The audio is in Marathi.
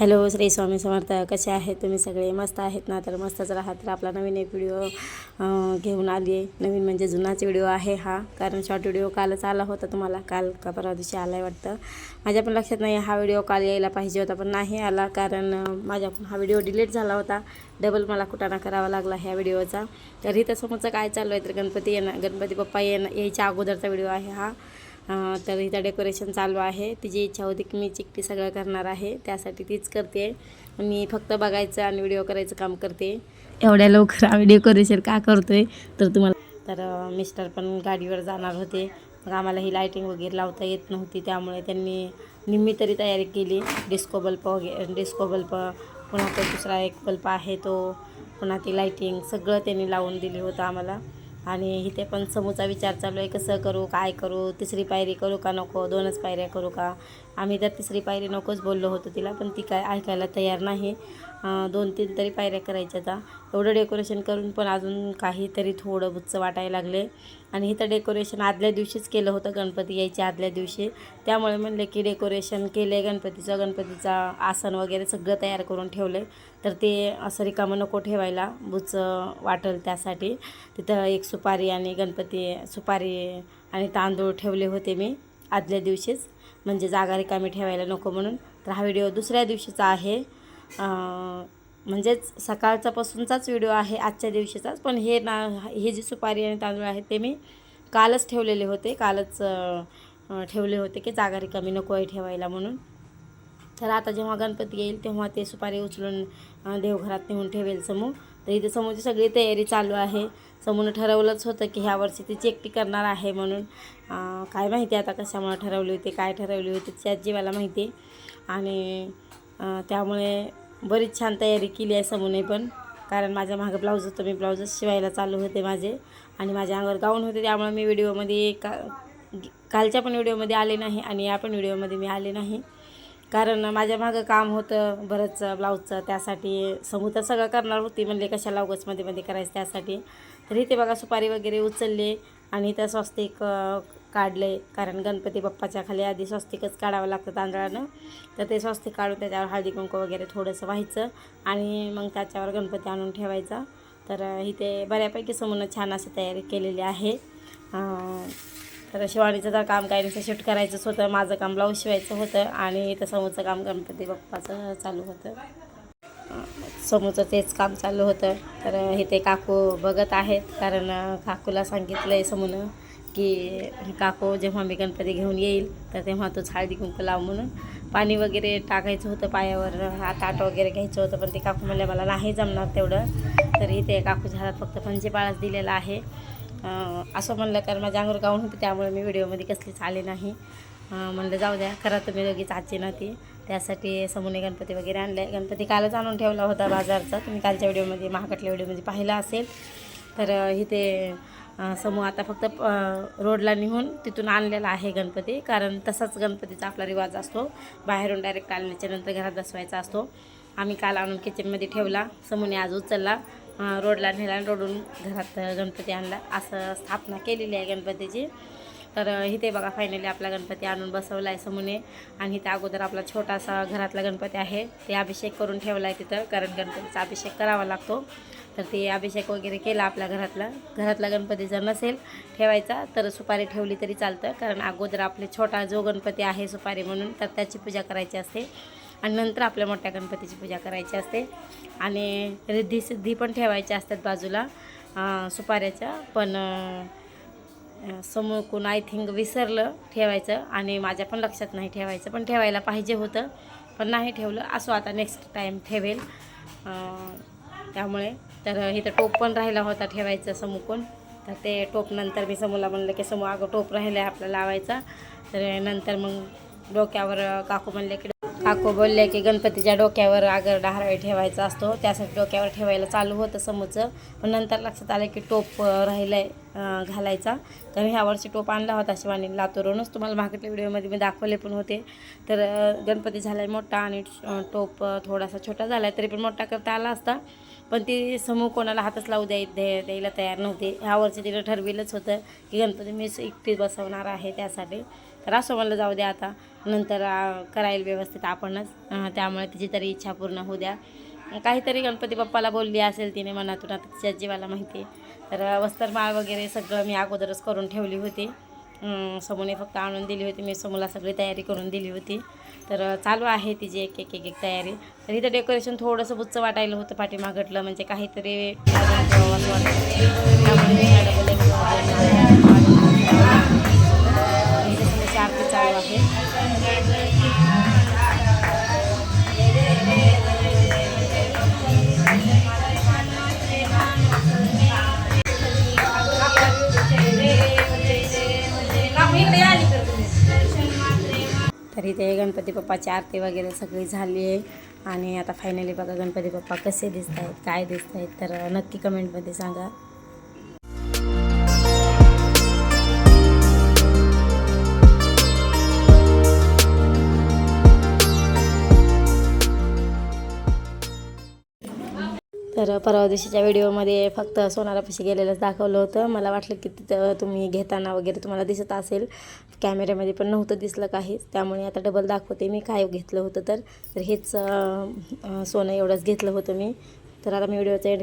हॅलो श्री स्वामी समर्थ. कसे आहेत तुम्ही सगळे? मस्त आहेत ना? तर मस्तच राहा. तर आपला नवीन एक व्हिडिओ घेऊन आली आहे नवीन म्हणजे जुनाच व्हिडिओ आहे हा. कारण शॉर्ट व्हिडिओ कालच आला होता तुम्हाला. काल का परवा दिवशी आला आहे वाटतं. माझ्या पण लक्षात नाही हा व्हिडिओ काल यायला पाहिजे होता पण नाही आला. कारण माझ्याकडून हा व्हिडिओ डिलीट झाला होता. डबल मला कुटाणा करावा लागला ह्या व्हिडिओचा तर इथं समोरचं काय चालू आहे? तर गणपती येणं गणपती बाप्पा येणं यायच्या अगोदरचा व्हिडिओ आहे हा. तर इथं डेकोरेशन चालू आहे. तिची इच्छा होती की मी चिकटी सगळं करणार आहे. त्यासाठी तीच करते. मी फक्त बघायचं आणि व्हिडिओ करायचं काम करते. एवढ्या लवकर आम्ही डेकोरेशन का करतोय? तर तुम्हाला तर मिस्टर पण गाडीवर जाणार होते. मग आम्हाला ही लायटिंग वगैरे लावता येत नव्हती. त्यामुळे त्यांनी निम्मी तरी तयारी केली. डिस्को बल्ब वगैरे डिस्को बल्ब पुन्हा तो दुसरा एक बल्ब आहे तो. पुन्हा ती लायटिंग सगळं त्यांनी लावून दिली होतं आम्हाला. आणि इथे पण समोरचा विचार चालू आहे कसं करू काय करू तिसरी पायरी करू का नको दोनच पायऱ्या करू का? आम्ही तर तिसरी पायरी नकोच बोललो होतो तिला पण ती काय ऐकायला तयार नाही. दोन तीन तरी पायऱ्या करायच्या आता एवढं डेकोरेशन करून पण अजून काहीतरी थोडं बुच्चं वाटायला लागले. आणि इथं डेकोरेशन आदल्या दिवशीच केलं होतं गणपती यायच्या आदल्या दिवशी. त्यामुळे म्हणले की डेकोरेशन केले गणपतीचं. गणपतीचा आसन वगैरे सगळं तयार करून ठेवले तर ते असं रिकामं नको ठेवायला बुचं वाटेल त्यासाठी. तिथं एक सुपारी आणि गणपती सुपारी आणि तांदूळ ठेवले होते मी आदल्या दिवशीच. म्हणजे जागा रिकामी ठेवायला नको म्हणून. तर हा व्हिडिओ दुसऱ्या दिवशीचा आहे. म्हणजेच सकाळचापासूनचाच व्हिडिओ आहे आजच्या दिवशीचाच. पण हे ना हे जी सुपारी आणि तांदूळ आहेत ते मी कालच ठेवलेले होते. कालच ठेवले होते की जागा रिकामी नको आहे ठेवायला म्हणून. तर आता जेव्हा गणपती येईल तेव्हा ते सुपारी उचलून देवघरात नेऊन ठेवेल समूह तर इथे समूहची सगळी तयारी चालू आहे. समूहनं ठरवलंच होतं की ह्या वर्षी ती एकटी करणार आहे म्हणून. काय माहिती आता कशामुळे ठरवली होती काय ठरवली होती त्याच जीवाला माहिती. आणि त्यामुळे बरीच छान तयारी केली आहे समूने पण. कारण माझ्या मागं ब्लाऊज होतं मी ब्लाऊजच शिवायला चालू होते माझे. आणि माझ्या अंगावर गाऊन होते त्यामुळे मी व्हिडिओमध्ये का कालच्या पण व्हिडिओमध्ये आले नाही आणि या पण व्हिडिओमध्ये मी आले नाही. कारण माझ्या मागं काम होतं बरंच ब्लाऊजचं त्यासाठी समूह तर सगळं करणार होती म्हणले कशाला उगाच मध्ये मध्ये करायचं त्यासाठी. तर इथे बघा सुपारी वगैरे उचलले आणि त्या स्वस्तिक एक काढले. कारण गणपती बाप्पाच्या खाली आधी स्वस्तिकच काढावं लागतं तांदळानं. तर ते स्वस्तिक काढून त्याच्यावर हळदी कुंकू वगैरे थोडंसं व्हायचं आणि मग त्याच्यावर गणपती आणून ठेवायचा. तर इथे बऱ्यापैकी समोरनं छान अशी तयारी केलेली आहे. तर शिवाणीचं तर काम काही नसतं. शूट करायचंच होतं. माझं काम ब्लाऊज शिवायचं होतं आणि इथं समोरचं काम गणपती बाप्पाचं चालू होतं. समोरचं तेच काम चालू होतं. तर इथे काकू बघत आहेत. कारण काकूला सांगितलं आहे समोरनं की काकू जेव्हा मी गणपती घेऊन येईल तर तेव्हा तोच हळदी कुंकू लाव म्हणून पाणी वगैरे टाकायचं होतं पायावर हा ताट वगैरे घ्यायचं होतं पण ते काकू म्हणले मला नाही जमणार तेवढं. तर इथे काकूच्या हातात फक्त पंचेपाळाच दिलेला आहे. असं म्हणलं कारण माझ्या अंगूर गाऊन होती त्यामुळे मी व्हिडिओमध्ये कसलीच आले नाही. म्हणलं जाऊ द्या करा तुम्ही दोघीच आजची ना ती त्यासाठी समूने गणपती वगैरे आणले. गणपती कालच आणून ठेवला होता बाजारचा. तुम्ही कालच्या व्हिडिओमध्ये महाकटल्या व्हिडिओमध्ये पाहिला असेल. तर इथे समूह आता फक्त रोडला निघून तिथून आणलेला आहे गणपती. कारण तसाच गणपतीचा आपला रिवाज असतो. बाहेरून डायरेक्ट आणल्याच्या नंतर घरात बसवायचा असतो. आम्ही काल आणून किचनमध्ये ठेवला. समूने आज उचलला. रोडला नेला आणि रोडून घरात गणपती आणला. असं स्थापना केलेली आहे गणपतीची. तर इथे बघा फायनली आपला गणपती आणून बसवला आहे समूने. आणि इथे अगोदर आपला छोटासा घरातला गणपती आहे. ते अभिषेक करून ठेवला आहे तिथं. कारण गणपतीचा अभिषेक करावा लागतो. तर ते अभिषेक वगैरे केला आपल्या घरातला. घरातला गणपती जर नसेल ठेवायचा तर सुपारी ठेवली तरी चालतं. कारण अगोदर आपले छोटा जो गणपती आहे सुपारी म्हणून तर त्याची पूजा करायची असते. आणि नंतर आपल्या मोठ्या गणपतीची पूजा करायची असते. आणि रिद्धी सिद्धी पण ठेवायच्या असतात बाजूला सुपाऱ्याच्या. पण समोर कोण आय थिंक विसरलं ठेवायचं. आणि माझ्या पण लक्षात नाही ठेवायचं पण ठेवायला पाहिजे होतं. पण नाही ठेवलं असो आता नेक्स्ट टाईम ठेवेल. त्यामुळे तर इथं टोप पण राहिला होता ठेवायचा समुकून. तर ते टोप नंतर मी समोरला म्हणलं की समोर अगं टोप राहिलं आहे आपला लावायचा. तर नंतर मग डोक्यावर काकू म्हणले की काकू बोलले की गणपतीच्या डोक्यावर आगर डहाराळी ठेवायचा असतो. त्यासाठी डोक्यावर ठेवायला चालू होतं समोरचं पण नंतर लक्षात आलं की टोप राहिलं आहे घालायचा. तर ह्या वर्षी टोप आणला होता शिवानी लातूरूनच तुम्हाला मागच्या व्हिडिओमध्ये मी दाखवले पण होते. तर गणपती झाला आहे मोठा आणि टोप थोडासा छोटा झाला आहे तरी पण मोठा करता आला असता. पण ती समूह कोणाला हातच लावू द्याय द्यायला तयार नव्हते. ह्या वर्षी तिनं ठरविलंच होतं की गणपती मीच एकटी बसवणार आहे त्यासाठी. तर असं म्हणलं जाऊ द्या आता. नंतर करायला व्यवस्थित आपणच. त्यामुळे तिची तरी इच्छा पूर्ण होऊ द्या. काहीतरी गणपती बाप्पाला बोलली असेल तिने मनातून. आता तिच्या जीवाला माहिती आहे. तर वस्त्रमाळ वगैरे सगळं मी अगोदरच करून ठेवली होती. अं, समूने फक्त आणून दिली होती. मी समूला सगळी तयारी करून दिली होती. तर चालू आहे तिची एक एक एक एक तयारी तर इथं डेकोरेशन थोडंसं बुच्च वाटायला होतं पाठीमागटलं म्हणजे काहीतरी असं वाटतं. तर इथे गणपती बाप्पाची आरती वगैरे सगळी झाली आहे. आणि आता फायनली बघा गणपती बाप्पा कसे दिसत आहेत काय दिसत आहेत तर नक्की कमेंटमध्ये सांगा. तर परवा दिवशीच्या व्हिडिओमध्ये फक्त सोनारापाशी गेलेलंच दाखवलं होतं. मला वाटलं की तिथं तुम्ही घेताना वगैरे तुम्हाला दिसत असेल. कॅमेऱ्यामध्ये पण नव्हतं दिसलं काहीच त्यामुळे आता डबल दाखवते मी. काय घेतलं होतं तर. हेच सोनं एवढंच घेतलं होतं मी. तर आता मी व्हिडिओचा एड